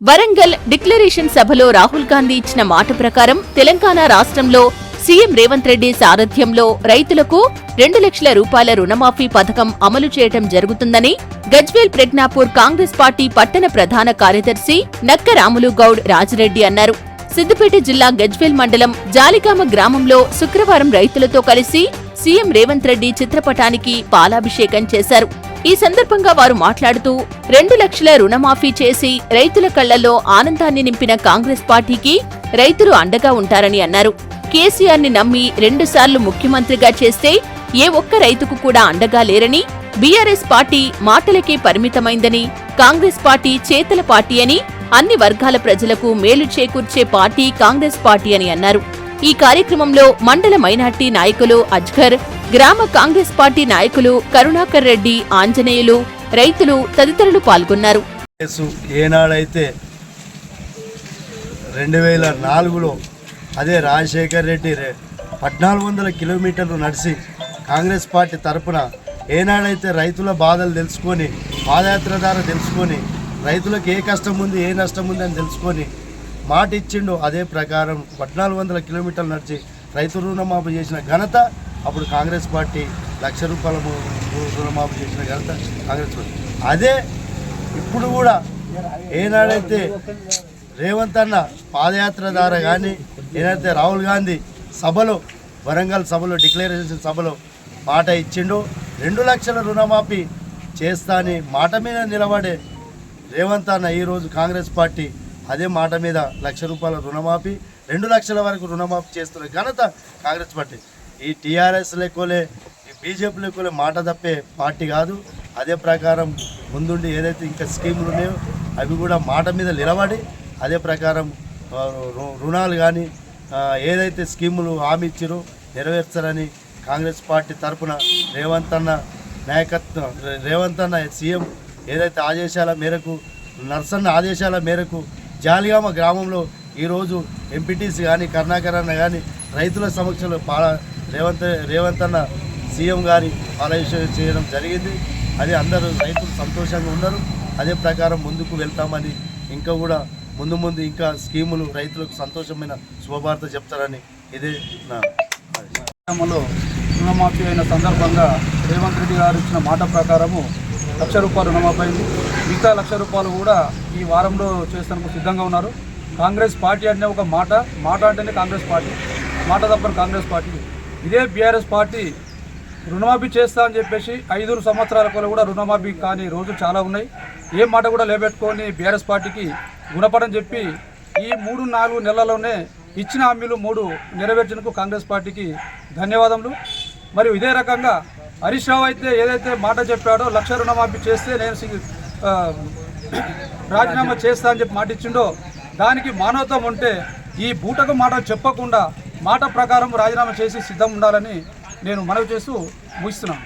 Warangal declaration సభలో రాహుల్ గాంధీ ఇచ్చిన మాట ప్రకారం తెలంగాణ రాష్ట్రంలో సీఎం రేవంత్ రెడ్డి సారథ్యంలో రైతులకు రెండు లక్షల రూపాయల రుణమాఫీ పథకం అమలు చేయటం జరుగుతుందని గజ్వేల్ ప్రజ్ఞాపూర్ కాంగ్రెస్ పార్టీ పట్టణ ప్రధాన కార్యదర్శి నక్క రాములు గౌడ్ రాజిరెడ్డి అన్నారు. సిద్దిపేట జిల్లా గజ్వేల్ మండలం జాలిగామ గ్రామంలో శుక్రవారం రైతులతో కలిసి సీఎం రేవంత్ రెడ్డి చిత్రపటానికి పాలాభిషేకం చేశారు. ఈ సందర్భంగా వారు మాట్లాడుతూ రెండు లక్షల రుణమాఫీ చేసి రైతుల కళ్ళలో ఆనందాన్ని నింపిన కాంగ్రెస్ పార్టీకి రైతులు అండగా ఉంటారని అన్నారు. కేసీఆర్ని నమ్మి రెండుసార్లు ముఖ్యమంత్రిగా చేస్తే ఏ ఒక్క రైతుకు కూడా అండగా లేరని బీఆర్ఎస్ పార్టీ మాటలకే పరిమితమైందని కాంగ్రెస్ పార్టీ చేతల పార్టీ అని అన్ని వర్గాల ప్రజలకు మేలు చేకూర్చే పార్టీ కాంగ్రెస్ పార్టీ అని అన్నారు. ఈ కార్యక్రమంలో మండల మైనార్టీ నాయకులు అజ్గర్ గ్రామ కాంగ్రెస్ పార్టీ నాయకులు కరుణాకర్ రెడ్డి ఆంజనేయులు రైతులు తదితరులు పాల్గొన్నారు. ఏనాడైతే రెండు వేల నాలుగులో అదే రాజశేఖర్ రెడ్డి పద్నాలుగు వందల కిలోమీటర్లు నడిచి కాంగ్రెస్ పార్టీ తరపున ఏనాడైతే రైతుల బాధలు తెలుసుకొని పాదయాత్ర ద్వారా తెలుసుకొని రైతులకు ఏ కష్టం ఉంది ఏ నష్టం ఉంది అని తెలుసుకొని మాట ఇచ్చిండు అదే ప్రకారం పద్నాలుగు వందల కిలోమీటర్లు నడిచి రైతు రుణమాఫీ చేసిన ఘనత అప్పుడు కాంగ్రెస్ పార్టీ లక్ష రూపాయల రుణమాఫీ చేసిన ఘనత కాంగ్రెస్ పార్టీ. అదే ఇప్పుడు కూడా ఏనాడైతే రేవంత్ అన్న పాదయాత్ర ద్వారా కానీ ఏదైతే రాహుల్ గాంధీ సభలో వరంగల్ సభలో డిక్లరేషన్ సభలో మాట ఇచ్చిండో రెండు లక్షల రుణమాఫీ చేస్తా అని మాట మీద నిలబడే రేవంత్ అన్న ఈరోజు కాంగ్రెస్ పార్టీ అదే మాట మీద లక్ష రూపాయల రుణమాఫీ రెండు లక్షల వరకు రుణమాఫీ చేస్తున్న ఘనత కాంగ్రెస్ పార్టీ. ఈ టీఆర్ఎస్ లెక్కలే ఈ బీజేపీ లెక్కలే మాట తప్పే పార్టీ కాదు. అదే ప్రకారం ముందుండి ఏదైతే ఇంకా స్కీములు ఉన్నాయో అవి కూడా మాట మీద నిలబడి అదే ప్రకారం రు- రుణాలు కానీ ఏదైతే స్కీములు హామీ ఇచ్చారో నెరవేర్చారని కాంగ్రెస్ పార్టీ తరపున రేవంత్ అన్న నాయకత్వం రేవంత్ అన్న సీఎం ఏదైతే ఆదేశాల మేరకు నర్సన్న ఆదేశాల మేరకు జాలిగామ గ్రామంలో ఈరోజు ఎంపీటీసీ కానీ కరుణాకర్ అన్న కానీ రైతుల సమక్షంలో పాల రేవంత్ రేవంత్ అన్న సీఎం గారి పాలాభిషేకం చేయడం జరిగింది. అది అందరూ రైతులు సంతోషంగా ఉన్నారు. అదే ప్రకారం ముందుకు వెళ్తామని ఇంకా కూడా ముందు ముందు ఇంకా స్కీములు రైతులకు సంతోషమైన శుభవార్త చెప్తారని ఇదే నా రుణమాఫీ అయిన సందర్భంగా రేవంత్ రెడ్డి గారు ఇచ్చిన మాట ప్రకారము లక్ష రూపాయలు రుణమాఫీ మిగతా లక్ష రూపాయలు కూడా ఈ వారంలో చేస్తాను సిద్ధంగా ఉన్నారు. కాంగ్రెస్ పార్టీ అంటే ఒక మాట. మాట అంటేనే కాంగ్రెస్ పార్టీ. మాట తప్పని కాంగ్రెస్ పార్టీ. ఇదే బీఆర్ఎస్ పార్టీ రుణమాఫీ చేస్తా అని చెప్పేసి ఐదు సంవత్సరాల కొల కూడా రుణమాఫీ కాని రోజులు చాలా ఉన్నాయి. ఏ మాట కూడా లేబెట్టుకొని బీఆర్ఎస్ పార్టీకి గుణపడని చెప్పి ఈ మూడు నాలుగు నెలల్లోనే ఇచ్చిన హామీలు మూడు నెరవేర్చినకు కాంగ్రెస్ పార్టీకి ధన్యవాదములు. మరియు ఇదే రకంగా హరీష్ రావు అయితే ఏదైతే మాట చెప్పాడో లక్ష రుణమాఫీ చేస్తే నేను సి- రాజీనామా చేస్తా అని చెప్పి మాట ఇచ్చిండో దానికి మానవత్వం ఉంటే ఈ బూటకు మాట చెప్పకుండా మాట ప్రకారం రాజీనామా చేసి సిద్ధం ఉండాలని నేను మనవి చేస్తూ ముగిస్తున్నాను.